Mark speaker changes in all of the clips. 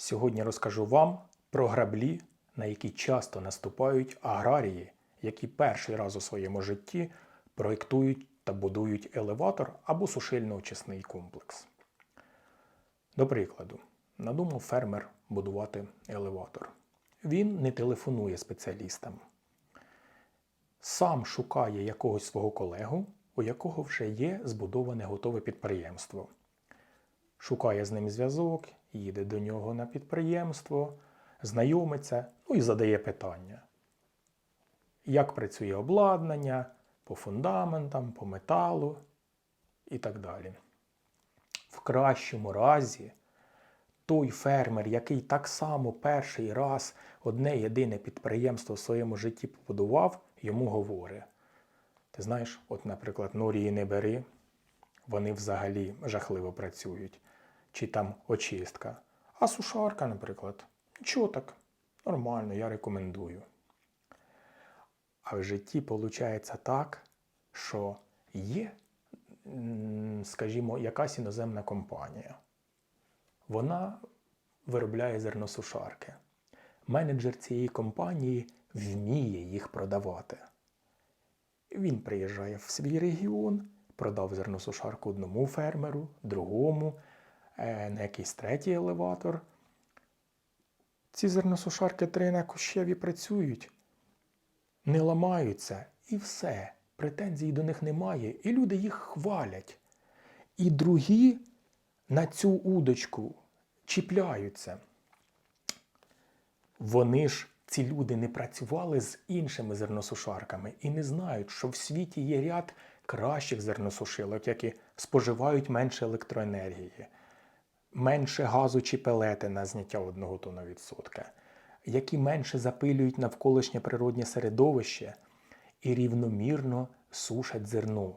Speaker 1: Сьогодні розкажу вам про граблі, на які часто наступають аграрії, які перший раз у своєму житті проєктують та будують елеватор або сушильно-очисний комплекс. До прикладу, надумав фермер будувати елеватор. Він не телефонує спеціалістам. Сам шукає якогось свого колегу, у якого вже є збудоване готове підприємство. Шукає з ним зв'язок, їде до нього на підприємство, знайомиться, ну і задає питання. Як працює обладнання по фундаментам, по металу і так далі. В кращому разі той фермер, який так само перший раз одне єдине підприємство в своєму житті побудував, йому говорить: Ти знаєш, от, наприклад, норії не бери, вони взагалі жахливо працюють, чи там очистка. А сушарка, наприклад, нічого так, нормально, я рекомендую. А в житті виходить так, що є, скажімо, якась іноземна компанія. Вона виробляє зерносушарки. Менеджер цієї компанії вміє їх продавати. Він приїжджає в свій регіон, продав зерносушарку одному фермеру, другому, на якийсь третій елеватор. Ці зерносушарки три на кущеві працюють, не ламаються і все. Претензій до них немає, і люди їх хвалять. І другі на цю удочку чіпляються. Вони ж, ці люди, не працювали з іншими зерносушарками і не знають, що в світі є ряд кращих зерносушилок, які споживають менше електроенергії, менше газу чи пелети на зняття одного тонна відсотка, які менше запилюють навколишнє природнє середовище і рівномірно сушать зерно.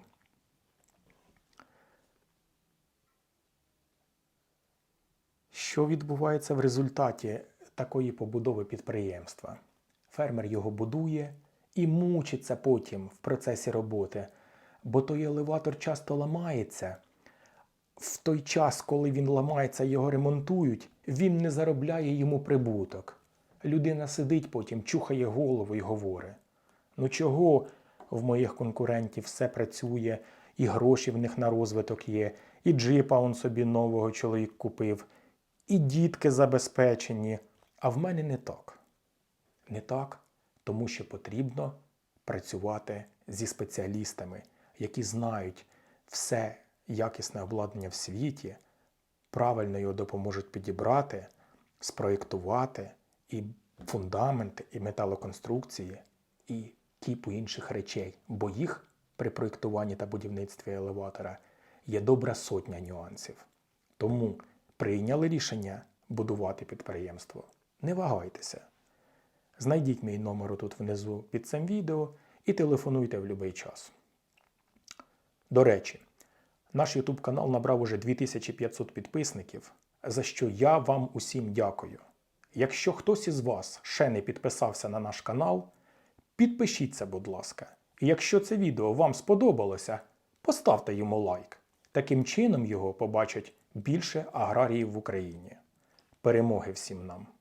Speaker 1: Що відбувається в результаті такої побудови підприємства? Фермер його будує і мучиться потім в процесі роботи, бо той елеватор часто ламається. В той час, коли він ламається, його ремонтують, він не заробляє йому прибуток. Людина сидить потім, чухає голову і говорить: ну чого в моїх конкурентів все працює, і гроші в них на розвиток є, і джипа он собі нового чоловік купив, і дітки забезпечені. А в мене не так. Не так, тому що потрібно працювати зі спеціалістами, які знають все якісне обладнання в світі, правильно його допоможуть підібрати, спроєктувати і фундаменти, і металоконструкції, і кіпу інших речей, бо їх при проєктуванні та будівництві елеватора є добра сотня нюансів. Тому прийняли рішення будувати підприємство. Не вагайтеся. Знайдіть мій номер тут внизу під цим відео і телефонуйте в будь-який час. До речі, наш YouTube канал набрав уже 2500 підписників, за що я вам усім дякую. Якщо хтось із вас ще не підписався на наш канал, підпишіться, будь ласка. І якщо це відео вам сподобалося, поставте йому лайк. Таким чином його побачать більше аграріїв в Україні. Перемоги всім нам!